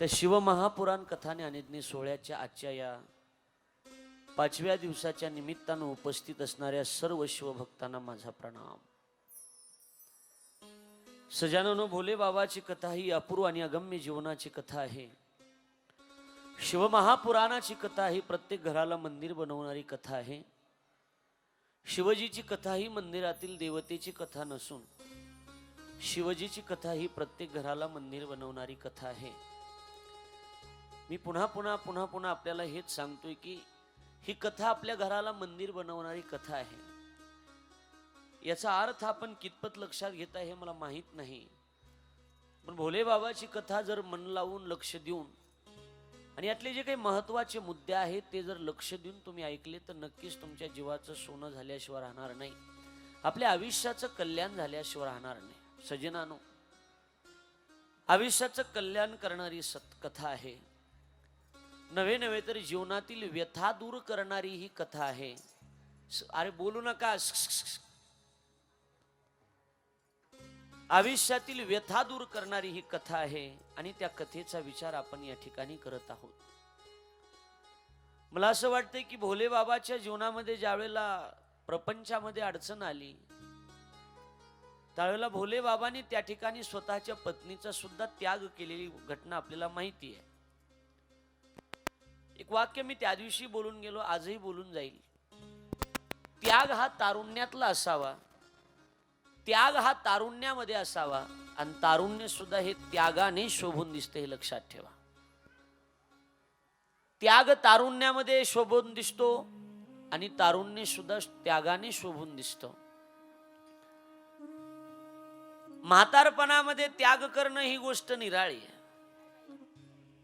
त्या शिवमहापुराण कथाने अनिज्ञ सोहळ्याच्या आजच्या या पाचव्या दिवसाच्या निमित्तानं उपस्थित असणाऱ्या सर्व शिवभक्तांना माझा प्रणाम. सजाननो भोले बाबाची कथा ही अपूर्व आणि अगम्य जीवनाची कथा आहे. शिवमहापुराणाची कथा ही प्रत्येक घराला मंदिर बनवणारी कथा आहे. शिवजीची कथा ही मंदिरातील देवतेची कथा नसून शिवजीची कथा ही प्रत्येक घराला मंदिर बनवणारी कथा आहे. मी पुन्हा पुन्हा पुन्हा पुन्हा आपल्याला हेच सांगतोय की ही कथा आपल्या घराला मंदिर बनवणारी कथा आहे. याचा अर्थ आपण कितपत लक्षात घेता हे मला माहीत नाही. पण भोले बाबाची कथा जर मन लावून लक्ष देऊन आणि यातले जे काही महत्त्वाचे मुद्दे आहेत ते जर लक्ष देऊन तुम्ही ऐकले तर नक्कीच तुमच्या जीवाचं सोनं झाल्याशिवाय राहणार नाही. आपल्या आयुष्याचं कल्याण झाल्याशिवाय राहणार नाही. सजनानो आयुष्याचं कल्याण करणारी सतकथा आहे. नव्हे नव्हे तर जीवनातील व्यथा दूर करणारी ही कथा आहे. अरे बोलू नका. आयुष्यातील व्यथा दूर करणारी ही कथा आहे आणि त्या कथेचा विचार आपण या ठिकाणी करत आहोत. मला असं वाटतंय की भोले बाबाच्या जीवनामध्ये ज्यावेळेला प्रपंचामध्ये अडचण आली त्यावेळेला भोले बाबांनी त्या ठिकाणी स्वतःच्या पत्नीचा सुद्धा त्याग केलेली घटना आपल्याला माहिती आहे. एक वाक्य मी त्या दिवशी बोलून गेलो आजही बोलून जाईल. त्याग हा तारुण्यातला असावा. त्याग हा तारुण्यामध्ये असावा आणि तारुण्य सुद्धा हे त्यागाने शोभून दिसते हे लक्षात ठेवा. त्याग तारुण्यामध्ये शोभून दिसतो आणि तारुण्य सुद्धा त्यागाने शोभून दिसतो. म्हातारपणामध्ये त्याग करणं ही गोष्ट निराळी आहे.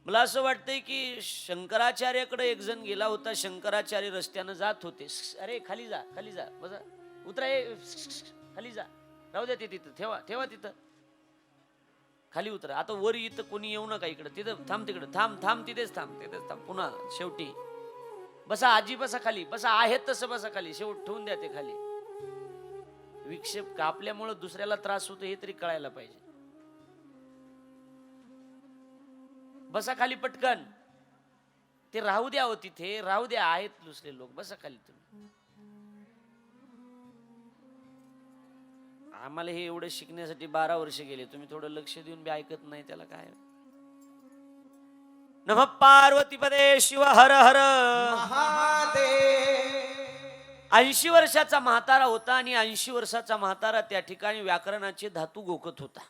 मला असं वाटतंय की शंकराचार्याकडे एक जण गेला होता शंकराचार्य रस्त्यानं जात होते. अरे खाली जा खाली जा बसा. उतरा ए, खाली जा. राहू द्या ते तिथं ठेवा ठेवा तिथं. खाली उतरा. आता वर इथं कोणी येऊ नका इकडं. तिथं थांब तिकडं. थांब थांब तिथेच थांब तिथेच थांब. पुन्हा शेवटी. बसा आजी बसा खाली. बसा आहेत तसं बसा खाली. शेवट ठेवून द्या ते खाली. विक्षेप कापल्यामुळं दुसऱ्याला त्रास होतो हे तरी कळायला पाहिजे. बसा खाली पटकन. ते राहू द्या हो तिथे राहू द्या आहेत दुसरे लोक बसा खाली तुम्ही. आम्हाला हे एवढं शिकण्यासाठी बारा वर्ष गेले तुम्ही थोडं लक्ष देऊन बी ऐकत नाही त्याला काय. नम पार्वती पदे शिव हर हर. ऐंशी वर्षाचा म्हातारा होता आणि ऐंशी वर्षाचा म्हातारा त्या ठिकाणी व्याकरणाचे धातू घोकत होता.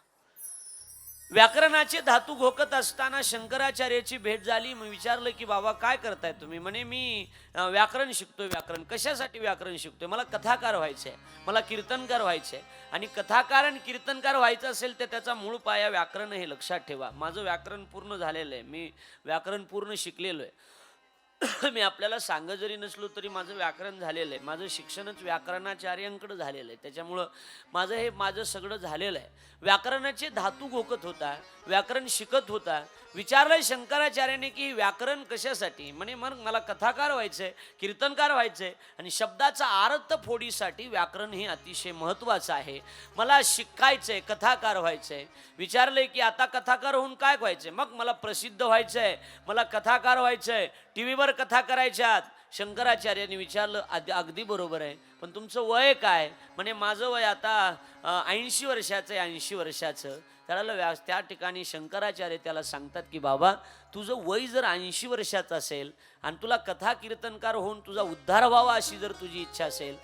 व्याकरणाचे धातू घोकत असताना शंकराचार्याची भेट झाली. मग विचारलं की बाबा काय करताय तुम्ही? म्हणे मी व्याकरण शिकतोय व्याकरण. कशासाठी व्याकरण शिकतोय? मला कथाकार व्हायचे मला कीर्तनकार व्हायचे आणि कथाकार आणि कीर्तनकार व्हायचं असेल तर त्याचा मूळ पाया व्याकरण हे लक्षात ठेवा. माझं व्याकरण पूर्ण झालेलं आहे. मी व्याकरण पूर्ण शिकलेलो आहे. मी आपल्याला सांगत जरी नसलो तरी माझं व्याकरण झालेलं आहे. माझं शिक्षणच व्याकरणाचार्यांकडे झालेलं आहे. त्याच्यामुळं माझं हे माझं सगळं झालेलं आहे. व्याकरणाचे धातू घोकत होता व्याकरण शिकत होता विचारलंय शंकराचार्याने की व्याकरण कशासाठी? म्हणे मग मला कथाकार व्हायचंय कीर्तनकार व्हायचंय आणि शब्दाचा अर्थ फोडीसाठी व्याकरण हे अतिशय महत्त्वाचं आहे. मला शिकायचंय कथाकार व्हायचंय. विचारलंय की आता कथाकार होऊन काय व्हायचंय? मग मला प्रसिद्ध व्हायचंय. मला कथाकार व्हायचंय. टी व्हीवर कथा करायच्यात. शंकराचार्यांनी विचारलं अग अगदी बरोबर आहे. पण तुमचं वय काय? म्हणे माझं वय आता ऐंशी वर्षाचं आहे ऐंशी वर्षाचं. त्याला व्या त्या ठिकाणी शंकराचार्य त्याला सांगतात की बाबा तुझं वय जर ऐंशी वर्षाचं असेल आणि तुला कथा कीर्तनकार होऊन तुझा उद्धार व्हावा अशी जर तुझी इच्छा असेल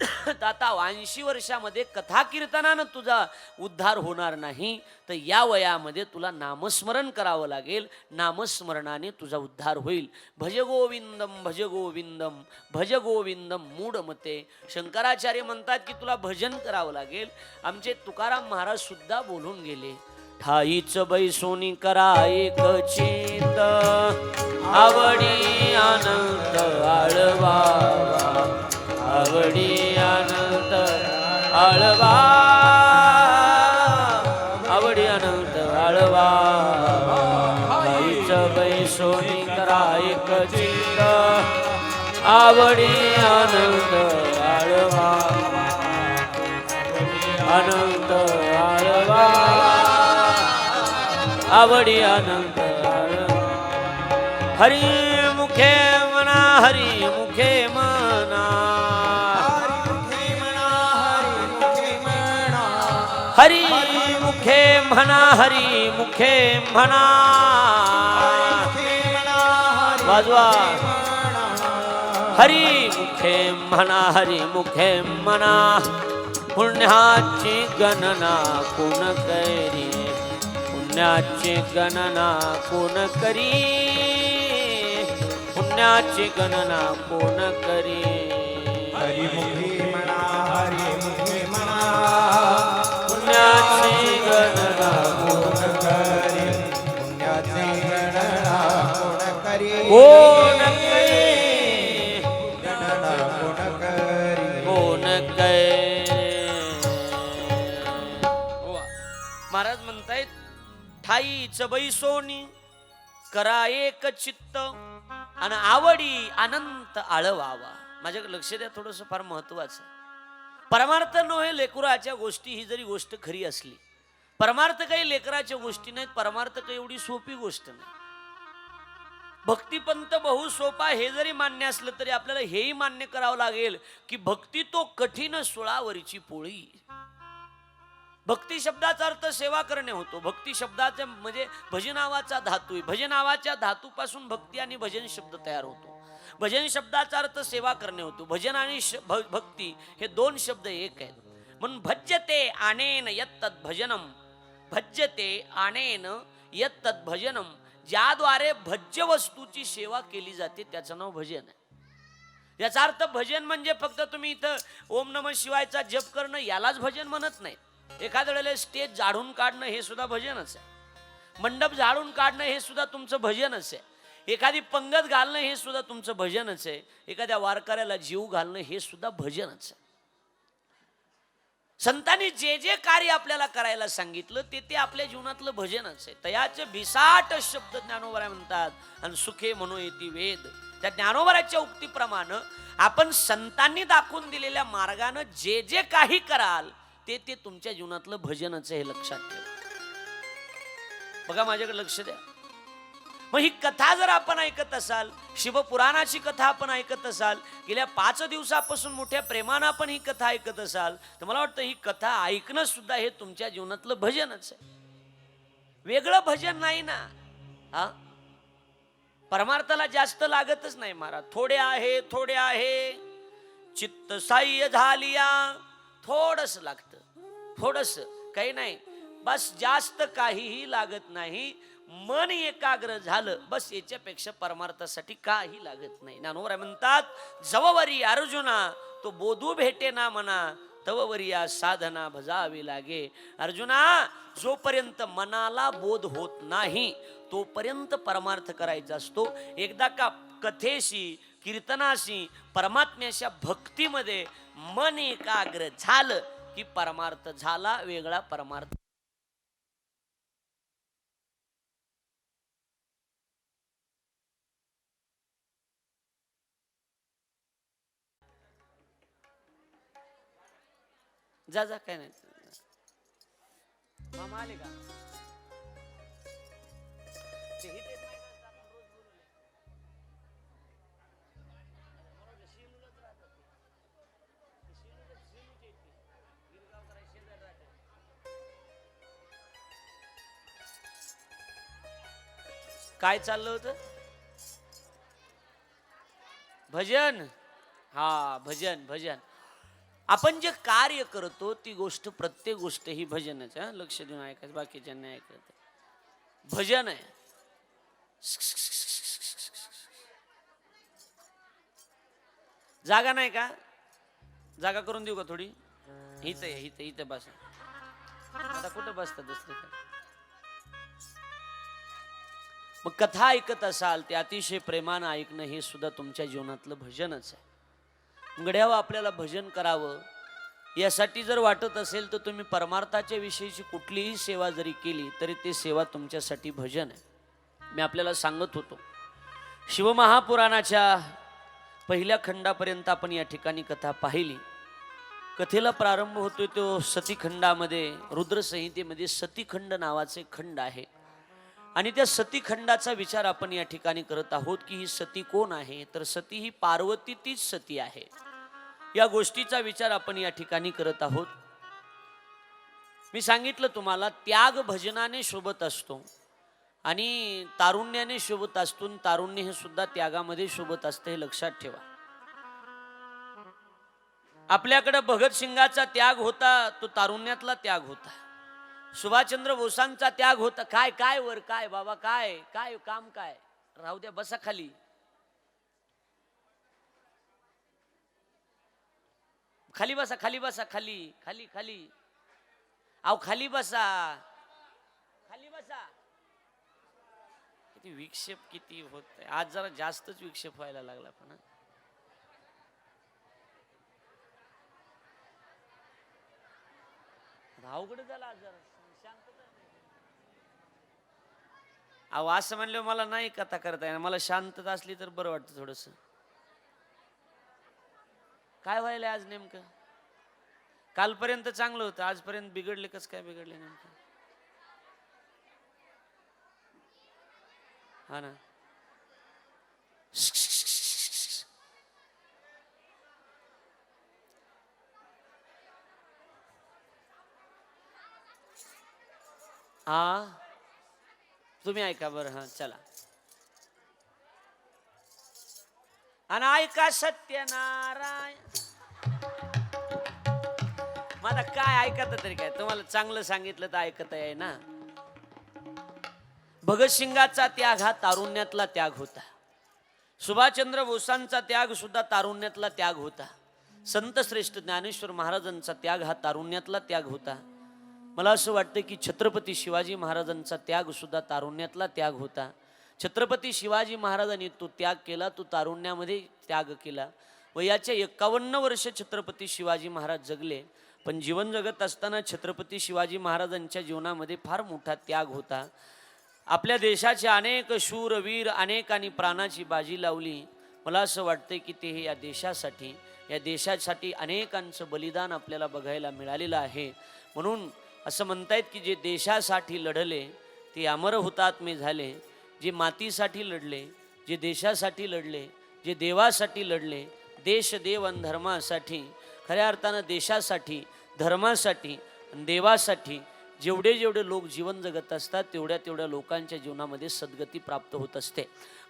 तर आता ऐंशी वर्षामध्ये कथा कीर्तनानं तुझा उद्धार होणार नाही तर या वयामध्ये तुला नामस्मरण करावं लागेल. नामस्मरणाने तुझा उद्धार होईल. भज गोविंदम भज गोविंदम भज गोविंदम मूढ मते शंकराचार्य म्हणतात की तुला भजन करावं लागेल. आमचे तुकाराम महाराज सुद्धा बोलून गेले ठाईच बैसोनी करा एक चित. आवडी आनंद आळवा आवडी आळवा. आवडी अनंत आळवा. आईच बैसोनी करा एक चित्त आवडी अनंत आळवा. अनंत आळवा. आवडी अनंत हरी मुखे मना हरी मुखे मना. हरी मुखे म्हणा हरी मुखे म्हणा. वाजवा. हरी मुखे म्हणा हरी मुखे म्हणा. पुण्याची गणना कोण करी? पुण्याची गणना कोण करी? पुण्याची गणना कोण करी? हरी मुखे म्हणा हरी मुखे म्हणा. कोण कोण महाराज म्हणतायत ठाई चबई सोनी करा एक चित्त आणि आवडी अनंत आळवावा. माझ्या लक्ष द्या थोडस फार महत्वाचं. परमार्थ नो हे लेकुराच्या गोष्टी ही जरी गोष्ट खरी असली परमार्थ काही लेकराच्या गोष्टी नाहीत परमार्थ काही एवढी सोपी गोष्ट नाही. भक्तिपंत बहु सोपा हे जरी मान्य असलं तरी आपल्याला हेही मान्य करावं लागेल की भक्ती तो कठीण सुळावरची पोळी. भक्ती शब्दाचा अर्थ सेवा करणे होतो. भक्ती शब्दाचा म्हणजे भजनावाचा धातू आहे. भजनावाच्या धातूपासून भक्ती आणि भजन शब्द तयार होतो. भजन शब्दाचा अर्थ सेवा करणे होतो. भजन आणि श- भ- भक्ती हे दोन शब्द एक आहेत. म्हणून भज्यते आनेन यत्तत् भजनम. भज्यते आणेन यत्तत् भजनम ज्याद्वारे भज्य वस्तूची सेवा केली जाते त्याचं नाव भजन आहे. याचा अर्थ भजन म्हणजे फक्त तुम्ही इथं ओम नम शिवायचा जप करणं यालाच भजन म्हणत नाही. एखाद्या वेळेला स्टेज झाडून काढणं हे सुद्धा भजनच आहे. मंडप झाडून काढणं हे सुद्धा तुमचं भजनच आहे. एखादी पंगत घालणं हे सुद्धा तुमचं भजनच आहे. एखाद्या वारकऱ्याला जीव घालणं हे सुद्धा भजनच आहे. संतांनी जे जे कार्य आपल्याला करायला सांगितलं ते ते आपल्या जीवनातलं भजनच आहे. तयाचे भिसाट शब्द ज्ञानोबराय म्हणतात आणि सुखे म्हणू येते वेद. त्या ज्ञानोबराच्या उक्तीप्रमाणे आपण संतांनी दाखवून दिलेल्या मार्गानं जे जे काही कराल ते ते तुमच्या जीवनातलं भजनच हे लक्षात ठेवा. बघा माझ्याकडे लक्ष द्या. मग ही कथा जर आपण ऐकत असाल शिवपुराणाची कथा आपण ऐकत असाल गेल्या पाच दिवसापासून मोठ्या प्रेमानं आपण ही कथा ऐकत असाल तर मला वाटतं ही कथा ऐकणं सुद्धा हे तुमच्या जीवनातलं भजनच आहे. वेगळं भजन नाही ना. हा? परमार्थाला जास्त लागतच नाही महाराज. थोडे आहे थोडे आहे. चित्त साह्य झालिया थोडस लागतं. थोडस. काही नाही. बस जास्त काहीही लागत नाही. मन एकाग्र झालं बस याच्यापेक्षा परमार्थासाठी काही लागत नाही. ज्ञानोबरा म्हणतात जववरी अर्जुना तो बोधू भेटे ना म्हणा तववरी या साधना भजावी लागे. अर्जुना जोपर्यंत मनाला बोध होत नाही तोपर्यंत परमार्थ करायचा असतो. एकदा का कथेशी कीर्तनाशी परमात्म्याच्या भक्तीमध्ये मन एकाग्र झालं की परमार्थ झाला वेगळा परमार्थ जा जा काय नाही मामा आले का तेही देत नाही ना, आपण रोज बोलवलंय. बरोबर, शिलूलच राहतात ते. ते शिलूलच- शिलूचे आहेत ते. गिरगावकरांचे शेजारी राहतात. काय चाललं होतं भजन हा भजन भजन आपण जे कार्य करतो ती गोष्ट प्रत्येक गोष्ट ही. भजनाच्या लक्ष देऊन ऐकायचं बाकीच्यांना ऐकायचं भजन आहे. जागा नाही का? जागा करून देऊ का थोडी? हित आहे हित हित बस. आता कुठं बसतात दुसरी मग कथा ऐकत असाल ते अतिशय प्रेमानं ऐकणं हे सुद्धा तुमच्या जीवनातलं भजनच आहे. गड्यावर आपल्याला भजन करावं यासाठी जर वाटत असेल तर तुम्ही परमार्थाच्या विषयीची कुठलीही सेवा जरी केली तरी ती सेवा तुमच्यासाठी भजन आहे. मी आपल्याला सांगत होतो. शिवमहापुराणाच्या पहिल्या खंडापर्यंत आपण या ठिकाणी कथा पाहिली. कथेला प्रारंभ होतोय तो सतीखंडामध्ये रुद्रसंहितेमध्ये सतीखंड नावाचे खंड आहे. आणि त्या सतीखंडाचा विचार आपण या ठिकाणी करत आहोत की ही सती कोण आहे? तर सती ही पार्वती तीच सती आहे. या गोष्टीचा विचार आपण या ठिकाणी करत आहोत. मी सांगितलं तुम्हाला त्याग भजनाने शोभत असतो. आणि तारुण्याने शोभत असतो तारुण्य हे सुद्धा त्यागामध्ये शोभत असतं हे लक्षात ठेवा. आपल्याकडे भगतसिंगाचा त्याग होता तो तारुण्यातला त्याग होता. सुभाषचंद्र बोसांचा त्याग होता. काय काय वर काय? बाबा काय? काय काम काय? राहू द्या बसा खाली. खाली बसा खाली बसा खाली खाली खाली. अहो खाली बसा. खाली बसा. किती विक्षेप किती होत आज जरा जास्तच विक्षेप व्हायला लागला पण हं. अवघड झाला आज जरा शांतता अहो असं म्हणलं मला नाही कथा करता येणार. मला शांतता असली तर बरं वाटतं थोडस. काय व्हायला आज नेमकं? कालपर्यंत चांगलं होतं आजपर्यंत बिघडले कस काय बिघडले नेमकं? हा ना. हा तुम्ही ऐका बरं हा चला. आणि ऐका सत्यनारायण. मला काय ऐकत तरी काय? तुम्हाला चांगलं सांगितलं तर ऐकत आहे ना. भगतसिंगाचा त्याग हा तारुण्यातला त्याग होता. सुभाषचंद्र बोसांचा त्याग सुद्धा तारुण्यातला त्याग होता. संत श्रेष्ठ ज्ञानेश्वर महाराजांचा त्याग हा तारुण्यातला त्याग होता. मला असं वाटतं की छत्रपती शिवाजी महाराजांचा त्यागसुद्धा तारुण्यातला त्याग होता. छत्रपती शिवाजी महाराजांनी तो त्याग केला तो तारुण्यामध्ये त्याग केला. वयाच्या एक्कावन्न वर्ष छत्रपती शिवाजी महाराज जगले. पण जीवन जगत असताना छत्रपती शिवाजी महाराजांच्या जीवनामध्ये फार मोठा त्याग होता. आपल्या देशाचे अनेक शूरवीर अनेकांनी प्राणाची बाजी लावली. मला असं वाटतं की ते हे या देशासाठी या देशासाठी अनेकांचं बलिदान आपल्याला बघायला मिळालेलं आहे. म्हणून असं म्हणतायत की जे देशासाठी लढले ते अमर हुतात्मे झाले. जे मातीसाठी लढले जे देशासाठी लढले जे देवासाठी लढले देश देव आणि धर्मासाठी खऱ्या अर्थानं देशासाठी धर्मासाठी देवासाठी जेवढे जेवढे लोक जीवन जगत असतात तेवढ्या तेवढ्या लोकांच्या जीवनामध्ये सद्गती प्राप्त होत असते.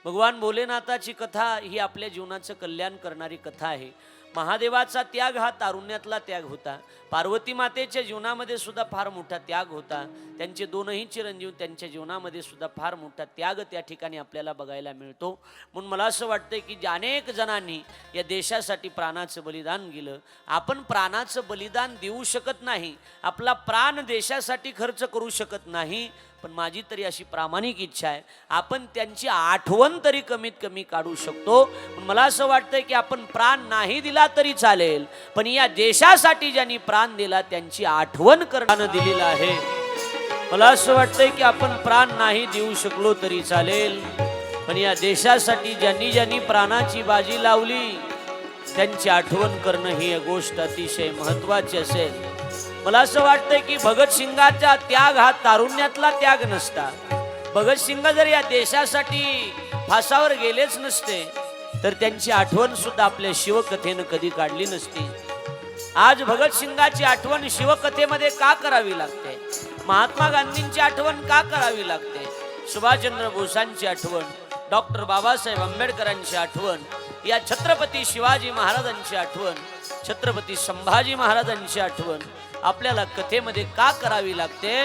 भगवान भोलेनाथाची कथा ही आपल्या जीवनाचं कल्याण करणारी कथा आहे. महादेवाचा त्याग हा तारुण्यातला त्याग होता. पार्वती मातेच्या जीवनामध्ये सुद्धा फार मोठा त्याग होता. त्यांचे दोनही चिरंजीव त्यांच्या जीवनामध्ये सुद्धा फार मोठा त्याग त्या ठिकाणी आपल्याला बघायला मिळतो. म्हणून मला असं वाटतं की जे अनेक जणांनी या देशासाठी प्राणाचं बलिदान गेलं. आपण प्राणाचं बलिदान देऊ शकत नाही. आपला प्राण देशासाठी खर्च करू शकत नाही. पण माझी तरी अशी प्रामाणिक इच्छा आहे आपण त्यांची आठवण तरी कमीत कमी काढू शकतो. मला असं वाटतंय की आपण प्राण नाही दिला तरी चालेल पण या देशासाठी ज्यांनी प्राण दिला त्यांची आठवण करण्यानं दिलेलं आहे. मला असं वाटतंय की आपण प्राण नाही देऊ शकलो तरी चालेल पण या देशासाठी ज्यांनी ज्यांनी प्राणाची बाजी लावली त्यांची आठवण करणं ही गोष्ट अतिशय महत्वाची असेल. मला असं वाटतंय की भगतसिंगाचा त्याग हा तारुण्यातला त्याग नसता. भगतसिंग जर या देशासाठी फासावर गेलेच नसते तर त्यांची आठवण सुद्धा आपल्या शिवकथेनं कधी काढली नसती. आज भगतसिंगाची आठवण शिवकथेमध्ये का करावी लागते? महात्मा गांधींची आठवण का करावी लागते? सुभाषचंद्र बोसांची आठवण डॉक्टर बाबासाहेब आंबेडकरांची आठवण या छत्रपती शिवाजी महाराजांची आठवण छत्रपती संभाजी महाराजांची आठवण आपल्याला कथेमध्ये का करावी लागते?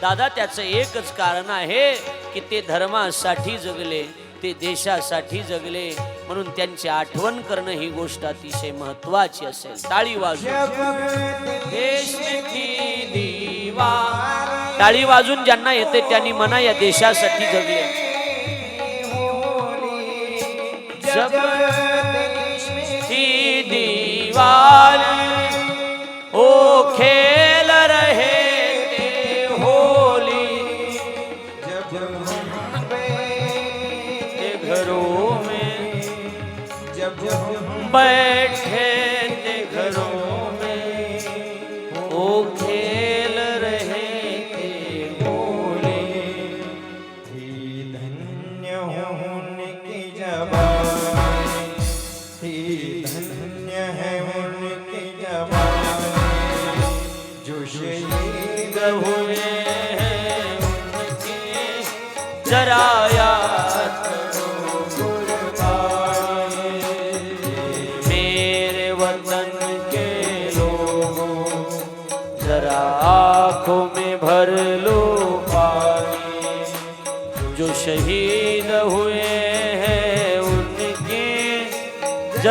दादा त्याचं एकच कारण आहे की ते धर्मासाठी जगले ते देशासाठी जगले. म्हणून त्यांची आठवण करणं ही गोष्ट अतिशय महत्वाची असेल. टाळी वाजून देश टाळी वाजून ज्यांना येते त्यांनी मना या देशासाठी जगले. जग थी okay.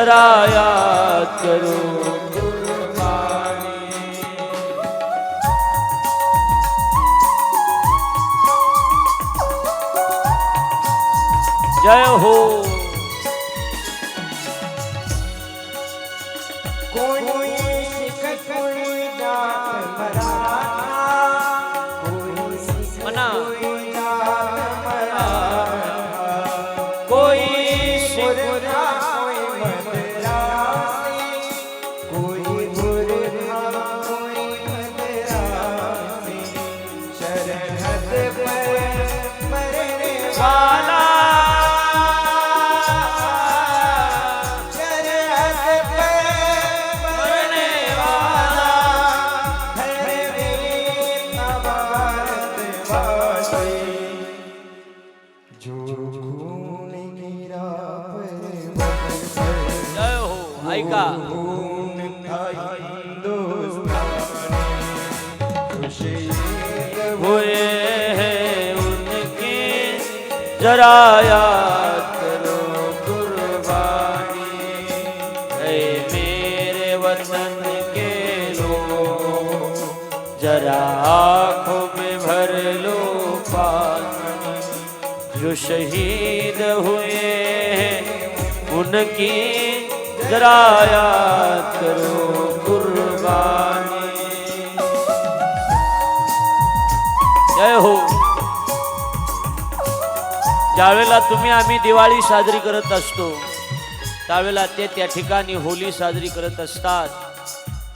राया करो. जय हो मेरे वतन के लोग जरा आंखों में भर लो पानी। जो शहीद हुए हैं उनकी जरा याद करो कुर्बानी। जय हो। ज्यावेळेला तुम्ही आम्ही दिवाळी साजरी करत असतो. त्यावेळेला ते त्या ठिकाणी होली साजरी करत असतात.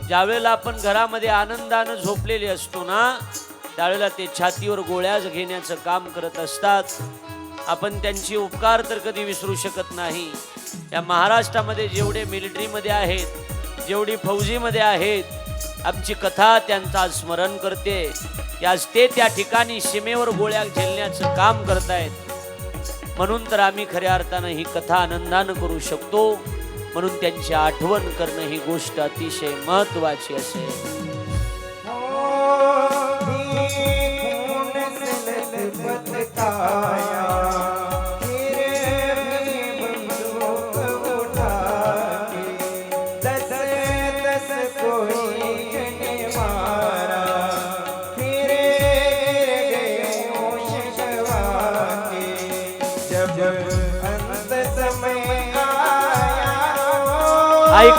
ज्यावेळेला आपण घरामध्ये आनंदानं झोपलेले असतो ना त्यावेळेला ते छातीवर गोळ्याच घेण्याचं काम करत असतात. आपण त्यांची उपकार तर कधी विसरू शकत नाही. या महाराष्ट्रामध्ये जेवढे मिलिटरीमध्ये आहेत जेवढी फौजीमध्ये आहेत आमची कथा त्यांचा स्मरण करते. की आज ते त्या ठिकाणी सीमेवर गोळ्या झेलण्याचं काम करतायत. म्हणून तर आम्ही खऱ्या अर्थानं ही कथा आनंदानं करू शकतो म्हणून त्यांची आठवण करणं ही गोष्ट अतिशय महत्वाची असेल खून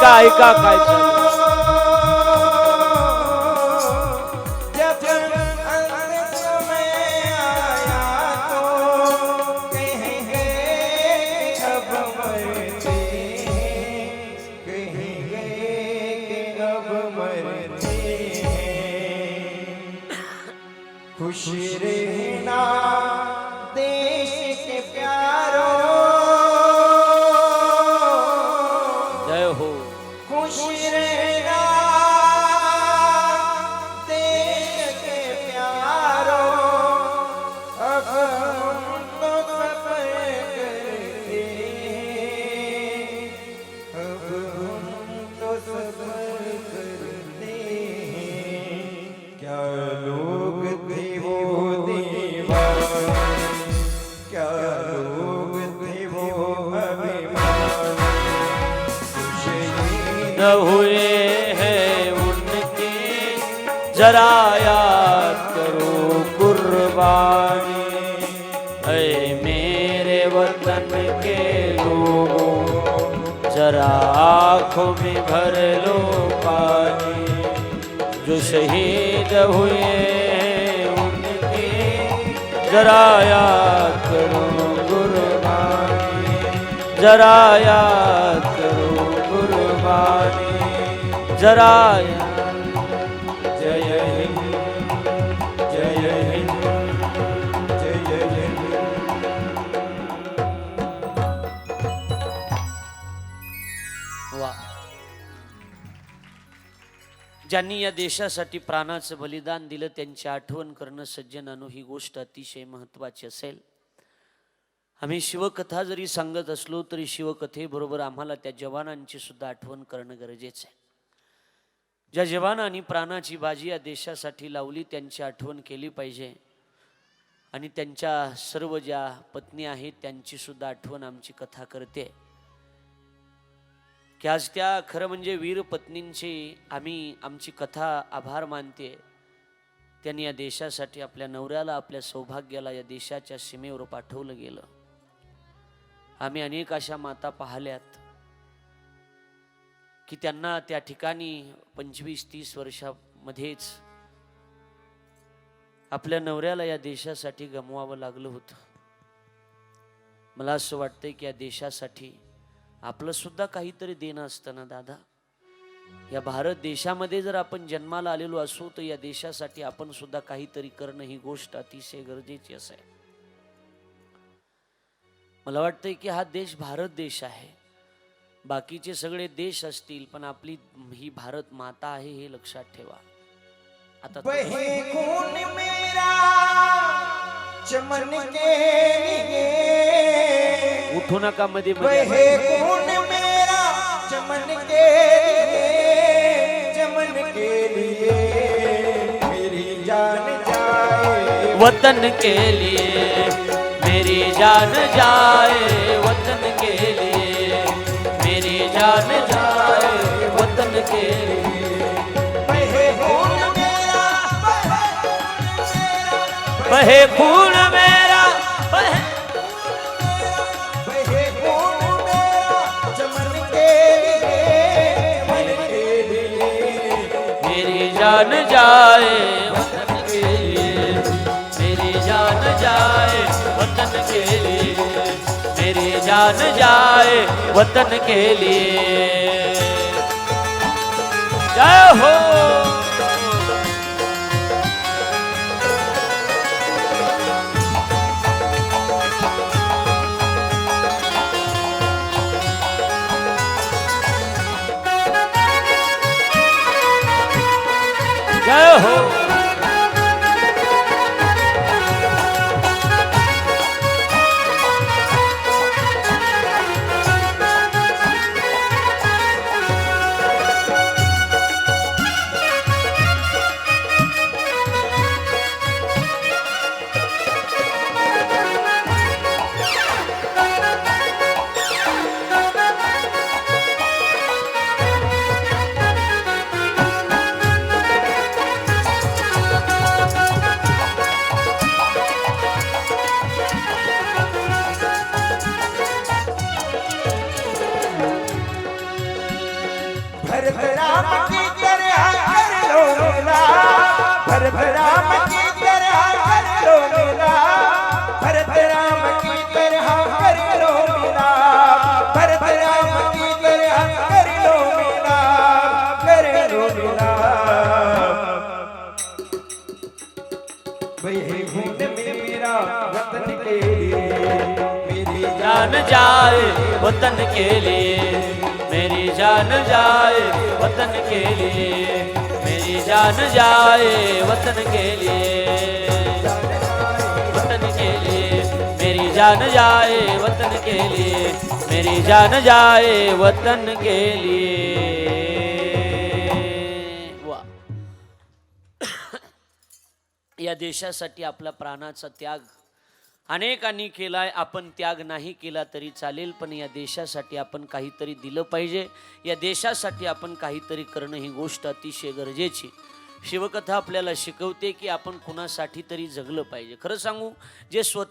ऐका ऐका काय जरा याद करो कुर्बानी। है मेरे वतन के लोगों, जरा आँखों में भर लो पानी। जो शहीद हुए उनके जरा याद करो कुर्बानी। जरा याद करो कुर्बानी जरा ज्यांनी या देशासाठी प्राणाचं बलिदान दिलं त्यांची आठवण करणं सज्जनानो ही गोष्ट अतिशय महत्त्वाची असेल. आम्ही शिवकथा जरी सांगत असलो तरी शिवकथेबरोबर आम्हाला त्या जवानांची सुद्धा आठवण करणं गरजेचं आहे. ज्या जवानांनी प्राणाची बाजी या देशासाठी लावली त्यांची आठवण केली पाहिजे. आणि त्यांच्या सर्व ज्या पत्नी आहेत त्यांची सुद्धा आठवण आमची कथा करते. की आज त्या खरं म्हणजे वीर पत्नींची आम्ही आमची कथा आभार मानते. त्यांनी या देशासाठी आपल्या नवऱ्याला आपल्या सौभाग्याला या देशाच्या सीमेवर पाठवलं गेलं. आम्ही अनेक अशा माता पाहिल्यात की त्यांना त्या ठिकाणी पंचवीस तीस वर्षामध्येच आपल्या नवऱ्याला या देशासाठी गमवावं लागलं होतं. मला असं वाटतंय की या देशासाठी आपलं सुद्धा काहीतरी देणं असतं ना दादा? या भारत देशामध्ये जर आपण जन्माला आलेलो असू तर या देशासाठी आपण सुद्धा काहीतरी करणं ही गोष्ट अतिशय गरजेची असं आहे मला वाटतंय की हा देश भारत देश आहे. बाकीचे सगळे देश असतील पण आपली ही भारत माता आहे हे लक्षात ठेवा. आता बहे चमन के लिए उठू मध्ये मध्ये बहे खून मेरा चमन के लिए चमन के लिए? मेरी जान जाए। वतन के लिए मेरी जान जाए। वतन के लिए मेरी जान जाए। वतन के लिए। बहे खून मेरा बहे खून मेरा? जान जाए वतन के लिए। मेरी जान जाए वतन के लिए। मेरी जान जाए वतन के लिए। जय हो। मेरा वतन के लिए। मेरी जान जाए वतन के लिए। मेरी जान जाए वतन के लिए। मेरी जान जाए वतन के लिए। वतन के लिए। मेरी जान जाए वतन के लिए। मेरी जान जाए वतन के लिए। या देशासाठी आपला प्राणाचा त्याग. अनेकांनी केलाय आपण त्याग नाही केला तरी चालेल पण या देशासाठी आपण काहीतरी दिलं पाहिजे. या देशासाठी आपण काहीतरी करणं ही गोष्ट अतिशय गरजेची. शिवकथा आपल्याला शिकवते की आपण कुणासाठी तरी जगलं पाहिजे. खरं सांगू जे स्वतः